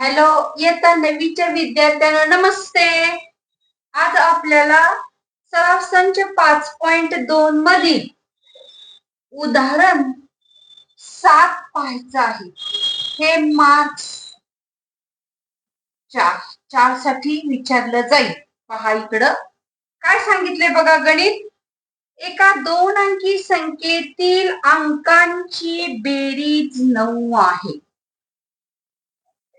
Hello येता नवीच्या विद्यार्थ्यांना नमस्ते. आज आपल्याला सराव संच पाच पॉइंट दोन मधील उदाहरण सात पाहायचं आहे. हे मार्क्स चार चारसाठी विचारलं जाईल. पहा इकडं. काय सांगितले बघा गणित? एका दोन अंकी संख्येतील अंकांची बेरीज नऊ आहे.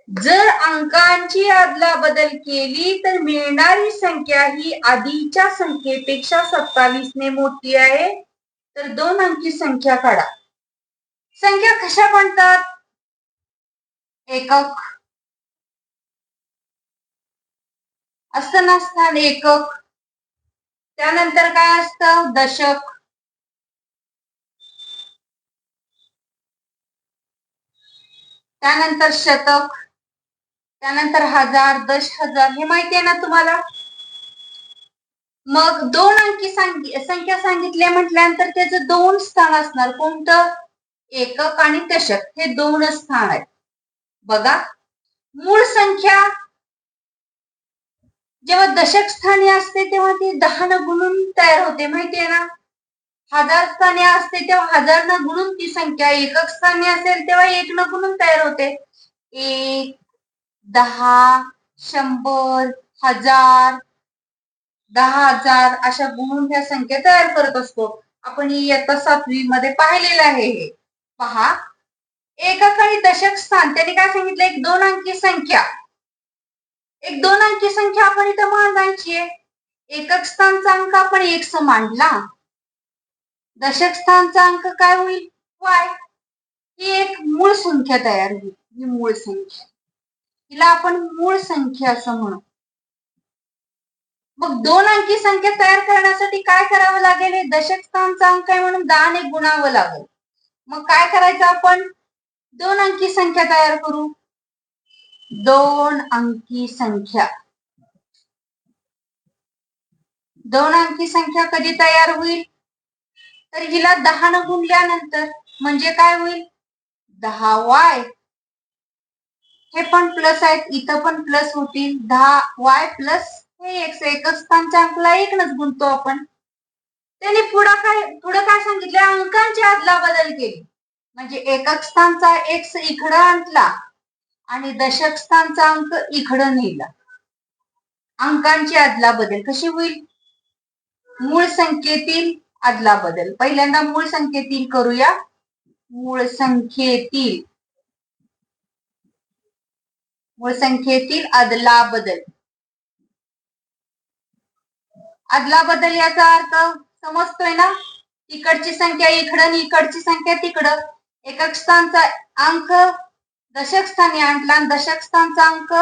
जर अंकांची अदला बदल केली तर मिळणारी संख्या ही आधीच्या संख्येपेक्षा सत्तावीस ने मोठी आहे. तर दोन अंकी संख्या काढा. संख्या कशा म्हणतात एकक. असतं नसतात एकक. त्यानंतर काय असतं? दशक. त्यानंतर शतक. त्यानंतर हजार दश हजार हे माहिती आहे ना तुम्हाला? मग दोन अंकी संख्या सांगितल्या म्हटल्यानंतर त्याचं दोन स्थान असणार. कोणतं? एकक आणि दशक. हे दोन स्थान आहेत. बघा. मूळ संख्या जेव्हा दशक स्थानी असते तेव्हा ती दहा न गुणून तयार होते. माहितीये ना? हजार स्थानी असते तेव्हा हजार न गुणून ती संख्या. एकक स्थानी असेल तेव्हा एक न गुणून तयार होते. एक दहा शंभर हजार दहा हजार अशा गुणून ह्या संख्या तयार करत असतो. आपण इयत्ता सातवी मध्ये पाहिलेलं आहे हे. पहा. एका काही दशक स्थान त्यांनी काय सांगितलं? एक दोन अंकी संख्या. एक दोन अंकी संख्या आपण इथं मांडायची आहे. एकक स्थानचा अंक आपण एक मांडला. दशक स्थानचा अंक काय होईल? वाय. ही एक मूळ संख्या तयार होईल. ही मूळ संख्या. हिला आपण मूळ संख्या असं म्हणू. मग दोन अंकी संख्या तयार करण्यासाठी काय करावं लागेल? हे दशक स्थानचा अंक आहे म्हणून दान एक गुणावं लागेल. मग काय करायचं आपण? दोन अंकी संख्या तयार करू. दोन अंकी संख्या. दोन अंकी संख्या कधी तयार होईल? तर हिला दहा न गुणल्यानंतर. म्हणजे काय होईल? दहा वाय. हे पण प्लस आहेत इथं पण प्लस होतील. दहा वाय प्लस हे एक्स एक स्थानच्या अंकला एकच गुंतो आपण. त्याने पुढं काय पुढं काय सांगितलं? अंकांची अदला बदल केली. म्हणजे एकक स्थानचा एक्स इकडं आणला आणि दशक स्थानचा अंक इकडं नेला. अंकांची अदला बदल कशी होईल? मूळ संख्येतील अदला बदल. पहिल्यांदा मूळ संख्येतील करूया. मूळ संख्येतील मूळ संख्येतील अदला बदल. अदला बदल याचा अर्थ समजतोय ना? इकडची संख्या इकडं इकडची संख्या तिकडं. एकक स्थानचा अंक दशक स्थानी आणला दशक स्थानचा अंक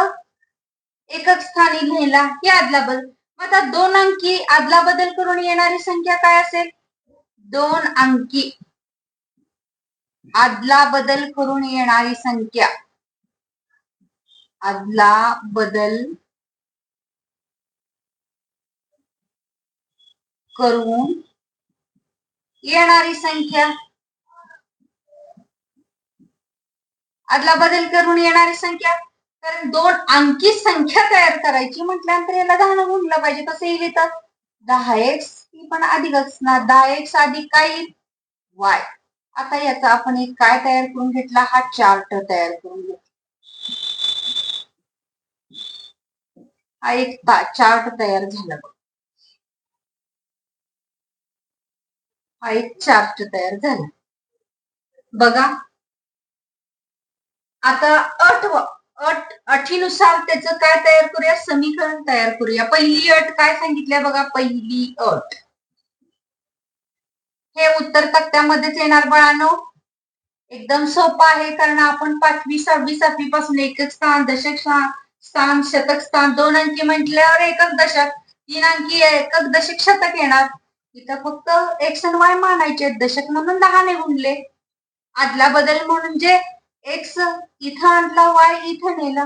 एकक स्थानी लिहिला. ही अदला बदल. आता दोन अंकी अदला बदल करून येणारी संख्या काय असेल? दोन अंकी. आदला बदल करून येणारी संख्या. आदला बदल करून येणारी संख्या. आदला बदल करून येणारी संख्या. कारण दोन अंकी संख्या तयार करायची म्हटल्यानंतर याला दहा गुणलं पाहिजे कसं येईल तर दहा एक्स ही पण अधिक असणार. दहा एक्स अधिक काय वाय. आता याचा आपण एक काय तयार करून घेतला? हा चार्ट तयार करून घेतला. हा एक चार्ट तयार झाला हा एक चार्ट तयार झाला. बघा. आता अट अट अटीनुसार त्याचं काय तयार करूया? समीकरण तयार करूया. पहिली अट काय सांगितलंय बघा? पहिली अट. हे उत्तर तक्त्यामध्येच येणार बाळानो. एकदम सोपं आहे कारण आपण पाचवी सहावी सातवी पासून एकच स्थान दशक स्थान स्थान शतक स्थान दोन अंकी म्हटल्यावर एकच दशक तीन अंकी एकच दशक शतक येणार. इथं फक्त एक्स आणि वाय मानायचे दशक म्हणून दहाने गुणले. आदला बदल म्हणजे एक्स इथं आणला वाय इथं नेला.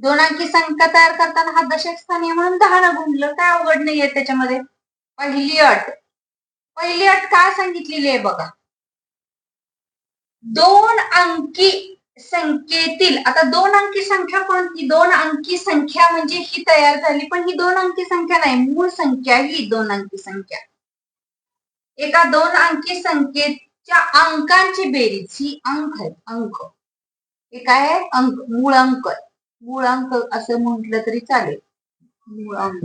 दोन अंकी संख्या तयार करताना हा दशक स्थान आहे म्हणून दहा गुणलं. काय अवघड नाहीये त्याच्यामध्ये. पहिली अट. पहिली अट काय सांगितलेली आहे बघा. दोन अंकी संख्येतील आता दोन अंकी संख्या कोणती? दोन अंकी संख्या म्हणजे ही तयार झाली पण ही दोन अंकी संख्या नाही. मूळ संख्या ही दोन अंकी संख्या. एका दोन अंकी संख्येच्या अंकांची बेरीज ही अंक आहे अंक. हे काय आहे? अंक. मूळ अंक मूळ अंक असं म्हटलं तरी चालेल. मूळ अंक.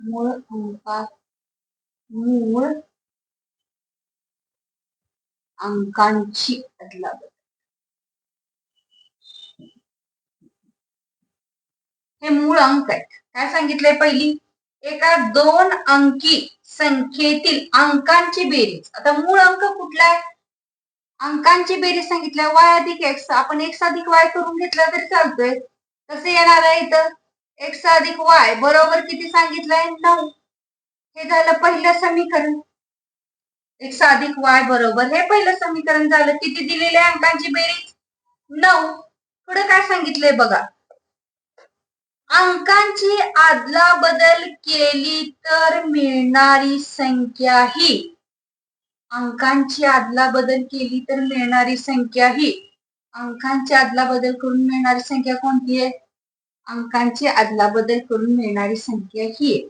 मूळ अंका. मूळ अंकांची अदलाबदल. हे मूळ अंक आहेत. काय सांगितलंय पहिली? एका दोन अंकी संख्येतील अंकांची बेरीज. आता मूळ अंक कुठला आहे? अंकांची बेरीज सांगितल्या. वाय अधिक एक्स आपण एक्स अधिक वाय करून घेतला तरी चालतोय. कसं येणार आहे इथं? एक्स अधिक वाय बरोबर किती सांगितलंय? नऊ. हे झालं पहिलं समीकरण. एक्स अधिक वाय बरोबर. हे पहिलं समीकरण झालं. किती दिलेले आहे अंकांची बेरीज? नऊ. पुढे काय सांगितलंय बघा. अंकांची आदला बदल केली तर मिळणारी संख्या ही. अंकांची आदला बदल केली तर मिळणारी संख्या ही. अंकांची आदला बदल करून मिळणारी संख्या कोणती आहे? अंकांची आदला बदल करून मिळणारी संख्या ही आहे.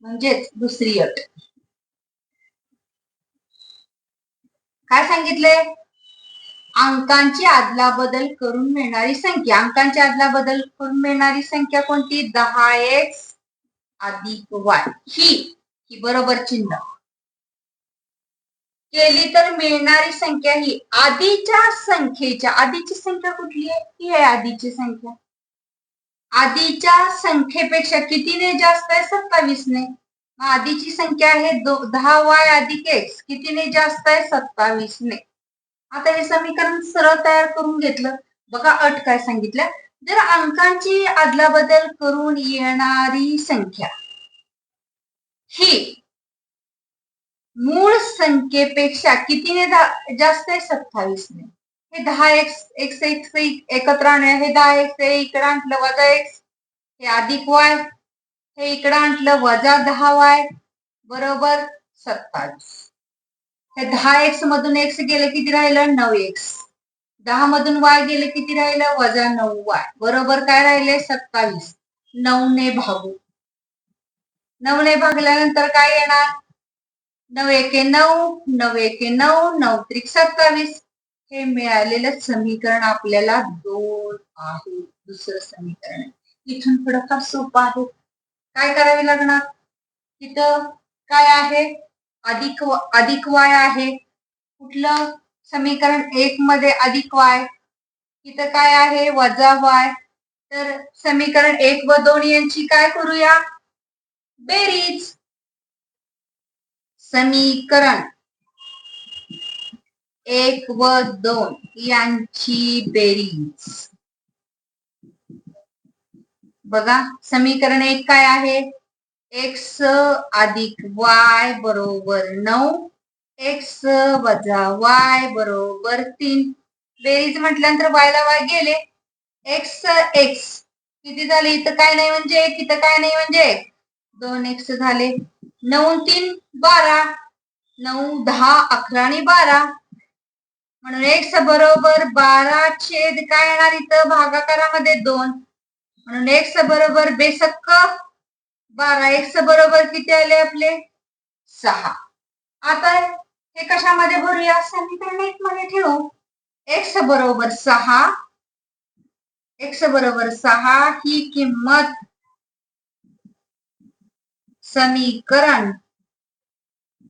म्हणजेच दुसरी अट. काय सांगितले अंकांची आदला बदल करून मिळणारी संख्या. अंकांची आदला बदल करून मिळणारी संख्या कोणती? दहा एक्स अधिक वाय ही ही बरोबर चिन्ह. केली तर मिळणारी संख्या ही आधीच्या संख्येच्या आधीची संख्या कुठली आहे? ही आहे आधीची संख्या. आधीच्या संख्येपेक्षा कितीने जास्त आहे? सत्तावीसने. आधीची संख्या आहे दहा वाय अधिक एक्स. कितीने जास्त आहे? सत्तावीसने. आता हे समीकरण सरळ तयार करून घेतलं. बघा अट काय सांगितलं. जर अंकांची अदलाबदल करून येणारी संख्या ही मूळ संख्येपेक्षा कितीने जास्त आहे? सत्तावीसने. हे दहा एक्स एक्स एक्स एकत्र आणलं हे दहा एक्स इकडे आणलं वजा एक्स. हे अधिक वाय हे इकडं आणलं वजा दहा वाय बरोबर सत्तावीस. हे दहा एक्स मधून एक्स गेले किती राहिलं? नऊ एक्स दहा मधून वाय गेले किती राहिलं? वजा नऊ वाय बरोबर काय राहिले? सत्तावीस. नऊ ने भागू. नऊ ने भागल्यानंतर काय येणार? नऊ एके नऊ नऊ एके नऊ नऊ त्रिक सत्तावीस. हे मिळालेलं समीकरण आपल्याला दोन आहे. दुसरं समीकरण. इथून थोडं फार सोपं आहे. काय करावे लागणार? तिथं काय आहे? अधिक अधिक वाय आहे. कुठलं? समीकरण एक मध्ये अधिक वाय. तिथं काय आहे? वजा वाय. तर समीकरण एक व दोन यांची काय करूया? बेरीज. समीकरण एक व दोन यांची बेरीज. बघा समीकरण एक काय आहे? एक्स अधिक वाय बरोबर नऊ एक्स वजा वाय बरोबर तीन. बेरीज म्हटल्यानंतर वायला वाय गेले. एक्स एक्स किती झाले? इथं काय नाही म्हणजे एक इथं काय नाही म्हणजे एक. दोन एक्स झाले. नऊ तीन बारा. नऊ दहा अकरा आणि बारा. म्हणून एक्स बरोबर बारा छेद काय येणार इथं? भागाकारामध्ये दोन. म्हणून एक्स बरोबर बेसक्क बारा एक्स बरोबर किती आले आपले? सहा. आता हे कशामध्ये भरूया? समीकरण एक मध्ये ठेवू. एक्स बरोबर सहा एक्स बरोबर सहा ही किंमत समीकरण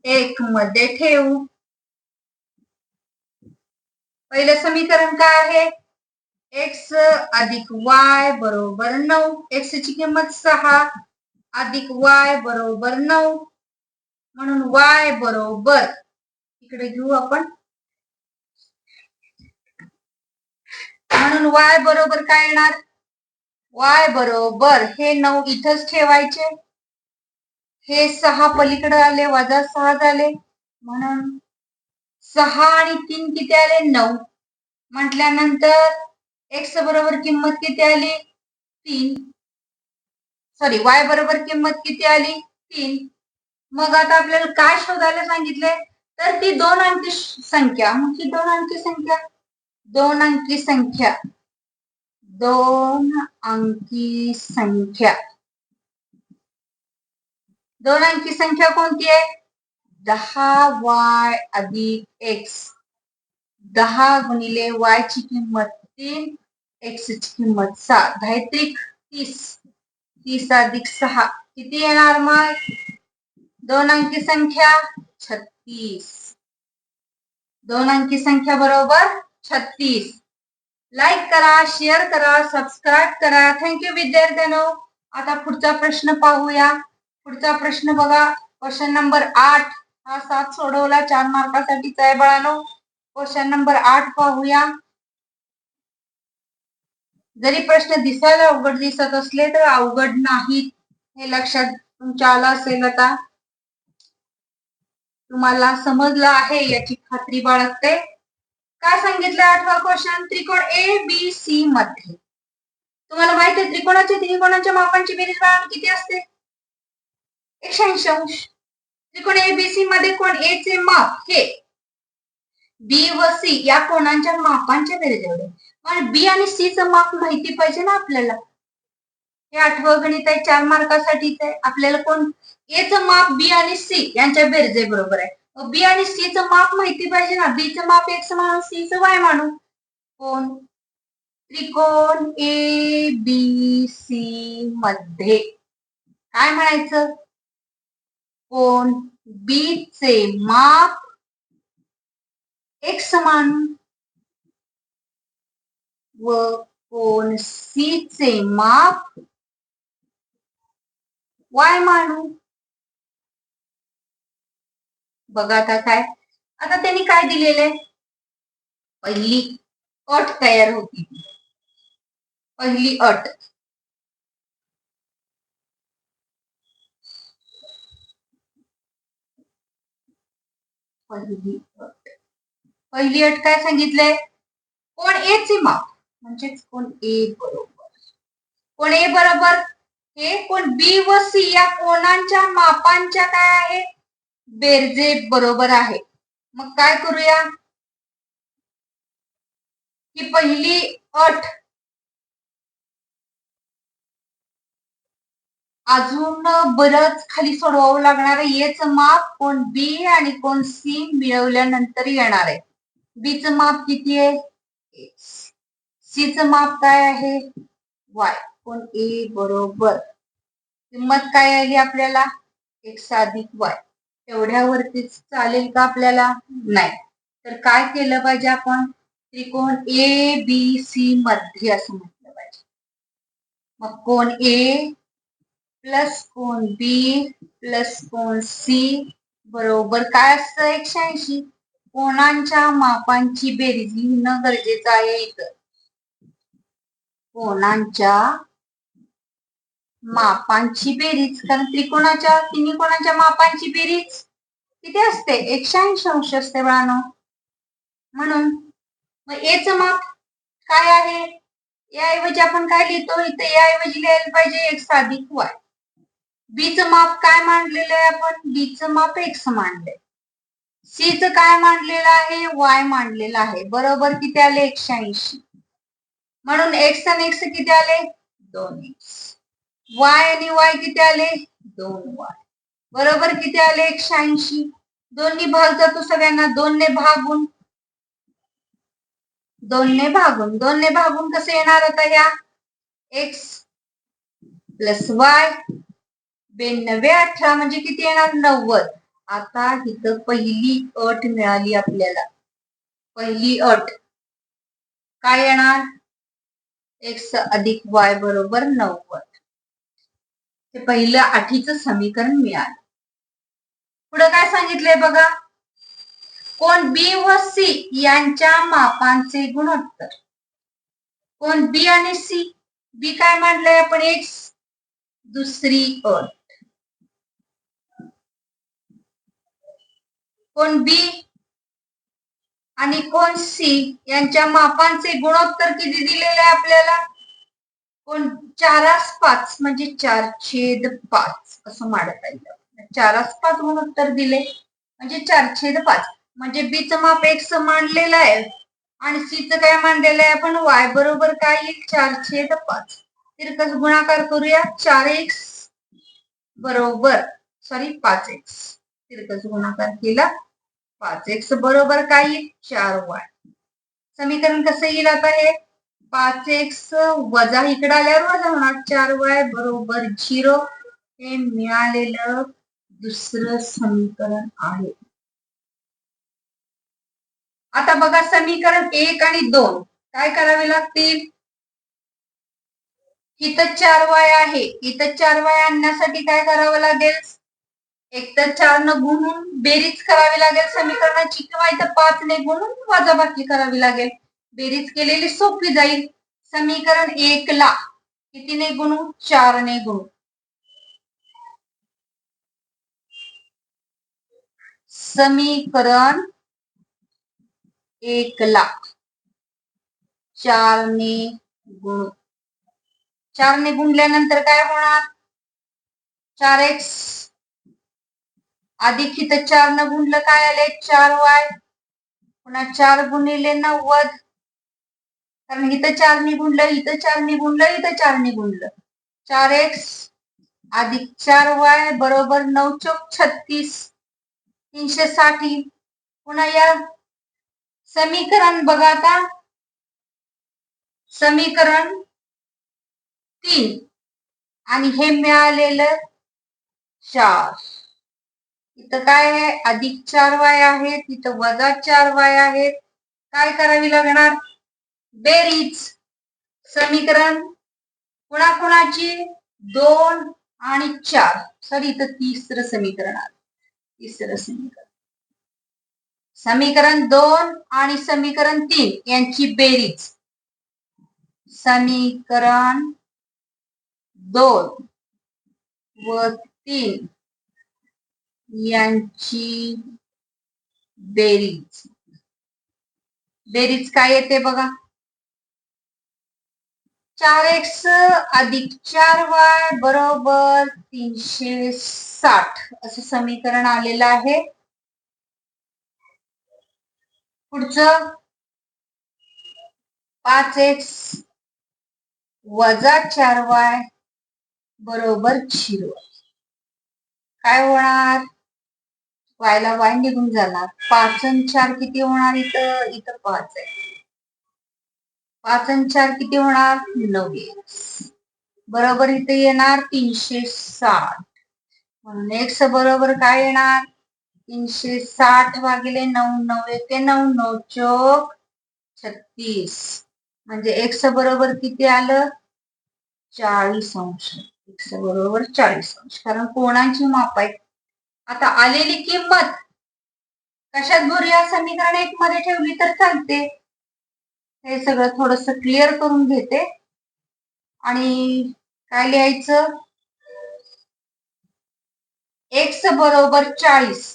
एक मध्ये ठेवू. पहिलं समीकरण काय आहे? एक्स अधिक वाय बरोबर नऊ. एक्स ची किंमत सहा. अधिक वाय बरोबर नऊ. म्हणून वाय बरोबर. इकडे घेऊ आपण. म्हणून वाय बरोबर काय येणार? वाय बरोबर. हे नऊ इथंच ठेवायचे. हे सहा पलीकडे आले वजा सहा झाले. म्हणून सहा आणि तीन किती आले? नऊ. म्हटल्यानंतर एक्स बरोबर किंमत किती आली? तीन. सॉरी वाय बरोबर किंमत किती आली? तीन. मग आता आपल्याला काय शोधायला सांगितले तर ती दोन अंकी संख्या. मग ही दोन अंकी संख्या? दोन अंकी संख्या. दोन अंकी संख्या. दोन अंकी संख्या कोणती आहे? दहा वाय अधिक एक्स दहा गुणिले वाय ची किंमत. तीन एक्स ची किंमत सात दहा त्रिक तीस तीस अधिक सहा, किती दोन अंकी संख्या छत्तीस. दोन अंकी संख्या बरोबर छत्तीस. लाईक करा शेअर करा सबस्क्राईब करा. थँक्यू विद्यार्थ्यांनो. आता पुढचा प्रश्न पाहूया. पुढचा प्रश्न बघा. क्वेश्चन नंबर आठ. हा सात सोडवला, चार मार्कासाठीचा आहे बाळानो. क्वेश्चन नंबर आठ पाहूया. जरी प्रश्न दिसायला अवघड दिसत असले तर अवघड नाहीत हे लक्षात तुमच्या आलं असेल आता. तुम्हाला समजलं आहे याची खात्री बाळगते. काय सांगितलं आठवा क्वेश्चन त्रिकोण ए बी सी मध्ये. तुम्हाला माहीत आहे त्रिकोणाच्या त्रिकोणाच्या मापांची बेरीज बाळांनो किती असते? एकशे ऐंशी अंश. त्रिकोण ए बी सी मध्ये कोण ए चे माप? हे. बी व सी या कोणांच्या मापांच्या बेरीज एवढे. पण बी आणि सी चं माप माहिती पाहिजे ना आपल्याला. हे आठवं गणित आहे चार मार्कासाठीच आहे आपल्याला कोण? ए च माप बी आणि सी यांच्या बेरजे बरोबर आहे. बी आणि सी चं माप माहिती पाहिजे ना? बी चं माप एक्स मानू सी च वाय मानू कोण? त्रिकोण ए बी सी मध्ये. काय म्हणायचं? कोण? बी चे माप एक्स मानू व कोणसीचे चे माप वाय मानू बघा आता काय आता त्यांनी काय दिलेलं आहे पहिली अट तयार होती पहिली अट पहिली अट पहिली अट काय सांगितलंय कोण एचे माप म्हणजेच कोण ए बरोबर? कोण ए बरोबर? हे कोण बी व सी या कोणांच्या मापांच्या काय आहे? बेरजे बरोबर आहे. मग काय करूया? ही पहिली अट. अजून बरंच खाली सोडवावं लागणार आहे. येच माप कोण बी आणि कोण सी मिळवल्यानंतर येणार आहे. बीच माप किती आहे? सी च माप काय आहे? वाय. कोण? ए बरोबर. किंमत काय आली आपल्याला? एक्स अधिक वाय. एवढ्यावरतीच चालेल का आपल्याला? नाही. तर काय केलं पाहिजे आपण? त्रिकोण ए बी सी मध्ये असं म्हटलं पाहिजे. मग कोण ए प्लस कोण बी प्लस कोण सी बरोबर काय असतं? एकशे ऐंशी. कोणांच्या मापांची बेरीज लिहिणं गरजेचं आहे इथं. कोणांच्या मापांची बेरीज? कारण त्रिकोणाच्या तिन्ही कोणाच्या मापांची बेरीज किती असते? एकशे ऐंशी अंश असते बाळानो. म्हणून मग एच माप काय आहे? याऐवजी आपण काय लिहितो? इथे याऐवजी लिहायला पाहिजे एक्स अधिक वाय बीच माप काय मांडलेलं आहे आपण? बीच माप एक्स मांडलंय. सी च काय मांडलेलं आहे? वाय मांडलेलं आहे. बरोबर किती आले? एकशे ऐंशी. म्हणून एक्स आणि एक्स किती आले? दोन एक्स वाय आणि वाय किती आले? दोन वाय बरोबर किती आले? एकशे ऐंशी. दोन्ही भाग जातो सगळ्यांना. दोनने भागून. दोनने भागून. दोनने भागून कसं येणार आता या एक्स प्लस वाय बेनवे अठरा म्हणजे किती येणार? नव्वद. आता इथं पहिली अट मिळाली आपल्याला. पहिली अट. काय येणार? एक्स अधिक वाय बरोबर नव्वद. हे पहिलं आठीचं समीकरण मिळालं. पुढे काय सांगितलंय बघा? कोण बी व सी यांच्या मापांचे गुणोत्तर. कोण बी आणि सी? बी काय मांडलंय आपण? एक्स दुसरी अट. कोण बी आणि कोण सी? यांच्या मापांचे गुणोत्तर किती दिलेले आहे आपल्याला? कोण? चारास पाच म्हणजे चार छेद पाच असं मांडता येईल. चारास पाच गुणोत्तर दिले म्हणजे चार छेद पाच. म्हणजे बीचं माप एक्स मांडलेलं आहे. आणि सीचं काय मांडलेलं आहे आपण? वाय बरोबर काय येईल? चार छेद पाच. तिरकस गुणाकार करूया. चार एक्स बरोबर सॉरी पाच एक्स. तिरकस गुणाकार केला. पाच एक्स बरोबर काय येईल चार वाय. समीकरण कसं येईल आता हे? पाच एक्स वजा इकडे आल्यावर वजा होणार. चार वाय बरोबर झिरो हे मिळालेलं दुसरं समीकरण आहे. आता बघा समीकरण एक आणि दोन. काय करावे लागतील? इथं चार वाय आहे. इथं चार वाय आणण्यासाठी काय करावं लागेल? एक तर चार न गुणून बेरीज करावी लागेल समीकरणाची किंवा इथं पाच ने गुणून वजाबाकी करावी लागेल. बेरीज केलेली सोपी जाईल. समीकरण एक ला कितीने गुणू? चार ने गुणू. समीकरण एक लाख चारने गुण. चारने गुणल्यानंतर काय होणार? चार एक्स अधिक इथं चार न गुणलं काय आले चार वाय. पुन्हा चार गुणिले नव्वद. कारण इथं चार गुणलं इथं चार गुणलं इथं चार गुणलं. चार एक्स अधिक चार वाय बरोबर नऊ चौक छत्तीस. तीनशे साठी. पुन्हा या समीकरण बघा आता. समीकरण तीन. आणि हे मिळालेलं चार. इथं काय आहे? अधिक चार वाय आहेत तिथं वजा चार वाय आहेत. काय करावी लागणार? बेरीज. समीकरण कुणाकुणाची? दोन आणि चार. सॉरी इथं तिसरं समीकरण आलं. तिसरं समीकरण. समीकरण दोन आणि समीकरण तीन यांची बेरीज. समीकरण दोन व तीन. यांची बेरीज. बेरीज काय येते बघा? चार एक्स अधिक चार वाय बरोबर तीनशे साठ. असं समीकरण आलेलं आहे. पुढचं. पाच एक्स वजा चार वाय बरोबर झिरो. काय होणार? वायला वाय निघून जाणार. पाच चार किती होणार इथं? इथं पाच आहे. पाच चार किती होणार? नऊ बरोबर इथे येणार तीनशे साठ. म्हणून एक्स बरोबर काय येणार? तीनशे साठ भागिले नऊ नऊ ते नऊ नऊ चोक छत्तीस. म्हणजे एक्स बरोबर किती आलं? चाळीस अंश. एक्स बरोबर चाळीस अंश. कारण कोणाची माप आहे? आता आलेली किंमत कशात भरूया समीकरण एक मध्ये ठेवली तर चालते. हे सगळं थोडस क्लिअर करून घेते. आणि काय लिहायचं? एक्स बरोबर चाळीस.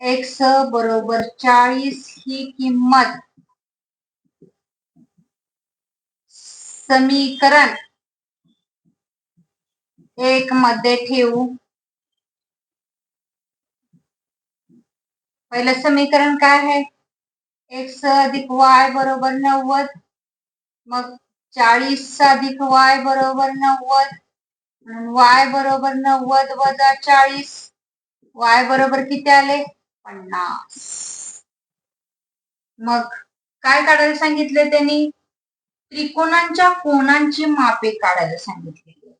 एक्स बरोबर चाळीस ही किंमत समीकरण एक मध्ये ठेवू. पहिलं समीकरण काय आहे? एक्स अधिक वाय बरोबर नव्वद मग चाळीस अधिक वाय बरोबर नव्वद वाय बरोबर नव्वद वजा चाळीस वाय बरोबर किती आले? पन्नास. मग काय काढायला सांगितले त्यांनी? त्रिकोणांच्या कोणांची मापे काढायला सांगितलेली.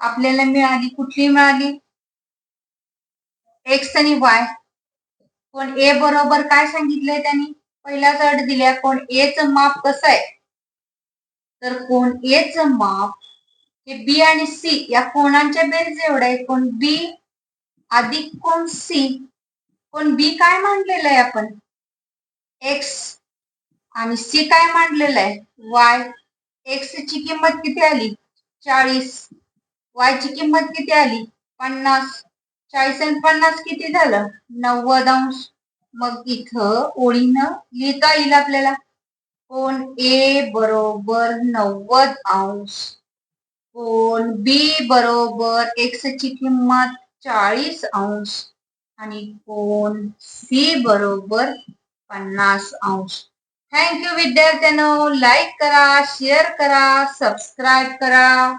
आपल्याला मिळाली कुठली मिळाली? एक्स आणि वाय. कोण ए बरोबर काय सांगितलंय त्यांनी? पहिल्याच अट दिल्या कोण एच माप कसं आहे? तर कोण एच माप हे बी आणि सी या कोणांच्या बेरीज एवढं आहे? कोण बी अधिक कोण सी? कोण बी काय मांडलेलं आहे आपण? एक्स आणि सी काय मांडलेलं आहे? वाय एक्स ची किंमत किती आली? चाळीस. वाय ची किंमत किती आली? पन्नास. चाळीस आणि पन्नास किती झालं? नव्वद अंश. मग इथं ओळीनं लिहिता येईल आपल्याला. कोण ए बरोबर नव्वद अंश. कोण बी बरोबर एक्स ची किंमत चाळीस अंश. आणि कोण सी बरोबर पन्नास अंश. थँक्यू विद्यार्थ्यांनो. लाईक करा शेअर करा सबस्क्राईब करा.